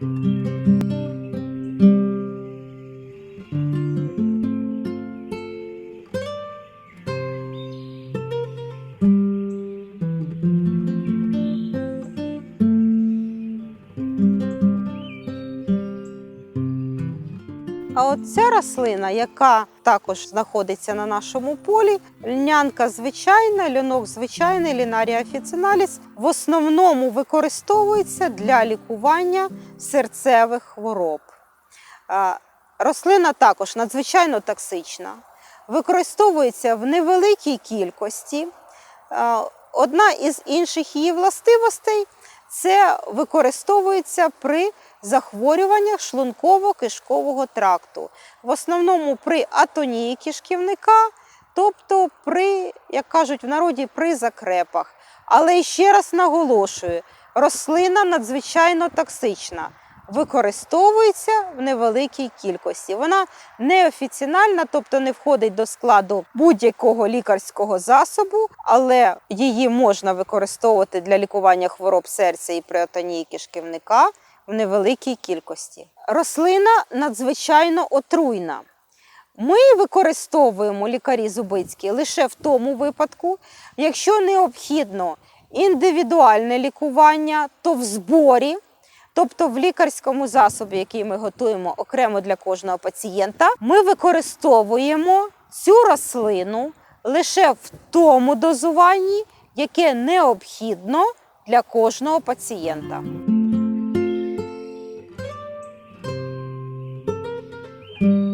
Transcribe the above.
Thank you. От ця рослина, яка також знаходиться на нашому полі, льнянка звичайна, льонок звичайний, лінарія офіціналіс, в основному використовується для лікування серцевих хвороб. Рослина також надзвичайно токсична, використовується в невеликій кількості. Одна із інших її властивостей це використовується при захворюваннях шлунково-кишкового тракту, в основному при атонії кишківника, тобто при, як кажуть в народі, при закрепах. Але ще раз наголошую, рослина надзвичайно токсична. Використовується в невеликій кількості. Вона неофіцінальна, тобто не входить до складу будь-якого лікарського засобу, але її можна використовувати для лікування хвороб серця і приотонії кишківника в невеликій кількості. Рослина надзвичайно отруйна. Ми використовуємо лікарі зубицькі лише в тому випадку, якщо необхідно індивідуальне лікування, то в зборі, тобто в лікарському засобі, який ми готуємо окремо для кожного пацієнта, ми використовуємо цю рослину лише в тому дозуванні, яке необхідно для кожного пацієнта. Bye.